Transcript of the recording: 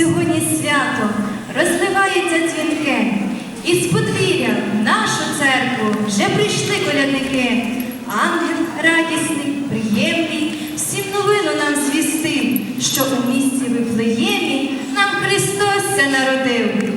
сьогодні свято розливається дзвінки, і з подвір'я в нашу церкву вже прийшли колядники. Ангел радісний, приємний, всім новину нам звістив, що у місті Вифлеємі нам Христос народив.